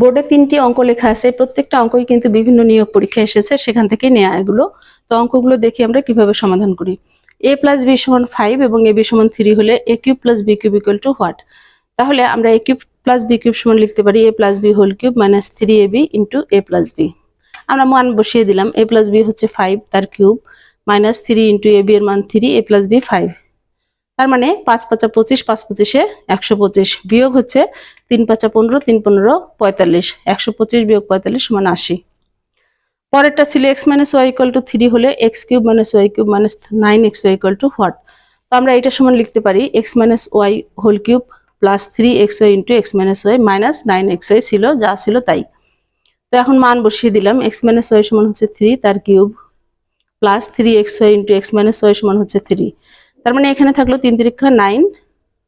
বোর্ডে তিনটি অঙ্ক লেখা আছে, প্রত্যেকটা অঙ্কই কিন্তু বিভিন্ন নিয়োগ পরীক্ষা এসেছে, সেখান থেকে নেওয়া এগুলো। তো অঙ্কগুলো দেখি আমরা কীভাবে সমাধান করি। এ প্লাস বি সমান ফাইভ এবং এ বি সমান থ্রি হলে A cube plus B cube equal to what তাহলে আমরা A cube plus B cube সমান লিখতে পারি A plus B whole cube minus three A B into A plus B আমরা মান বসিয়ে দিলাম এ প্লাস বি হচ্ছে ফাইভ তার cube minus three into A B এর মান three A plus B five তার মানে পাঁচ পাঁচা পঁচিশ, পাঁচ পঁচিশে একশো পঁচিশ বিয়োগ হচ্ছে তিন পাঁচা পনেরো, তিন পনেরো পঁয়তাল্লিশ। একশো পঁচিশ বিয়োগ পঁয়তাল্লিশ সমান আশি। পরেরটা ছিল X minus Y equal to three হলে X cube minus Y cube minus nine X Y equal to what? তো আমরা এটা সমান লিখতে পারি, X minus Y whole cube plus three X Y into X minus Y minus nine X Y ছিল, যা ছিল তাই। তো এখন মান বসিয়ে দিলাম, এক্স মাইনাস ওয়াই সমান হচ্ছে থ্রি, তার cube plus three X Y into X minus Y সমান হচ্ছে থ্রি। তার মানে এখানে থাকল তিন তিরিক্ষা নাইন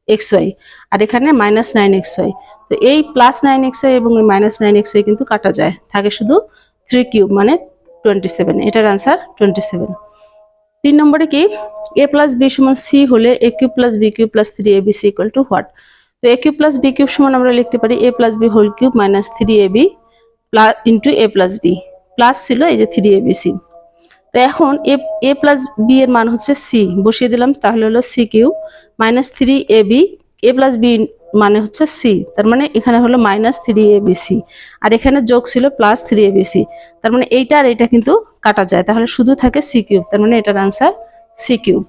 এক্স ওয়াই, আর এখানে মাইনাস নাইন এক্স ওয়াই। তো এই প্লাস নাইন এক্স ওয়াই এবং মাইনাস নাইন এক্স ওয়াই কিন্তু কাটা যায়। থাকে শুধু থ্রি কিউব মানে টোয়েন্টি সেভেন। এটার আনসার টোয়েন্টি সেভেন। তিন নম্বরে কি? এ প্লাস বি সমান সি হলে A cube plus B cube plus three A B C equal to what তো A cube plus B cube সমান আমরা লিখতে পারি A plus B whole cube minus three A B plus into A plus B. Plus ছিল এই যে three A B C. তো এখন এ এ প্লাস বি এর মান হচ্ছে সি বসিয়ে দিলাম, তাহলে হলো C cube minus three A B A plus B মানে হচ্ছে সি তার মানে এখানে হলো minus three A B C আর এখানে যোগ ছিল plus three A B C তার মানে এইটা আর এইটা কিন্তু কাটা যায়। তাহলে শুধু থাকে সি কিউব তার মানে এটার আনসার সি কিউব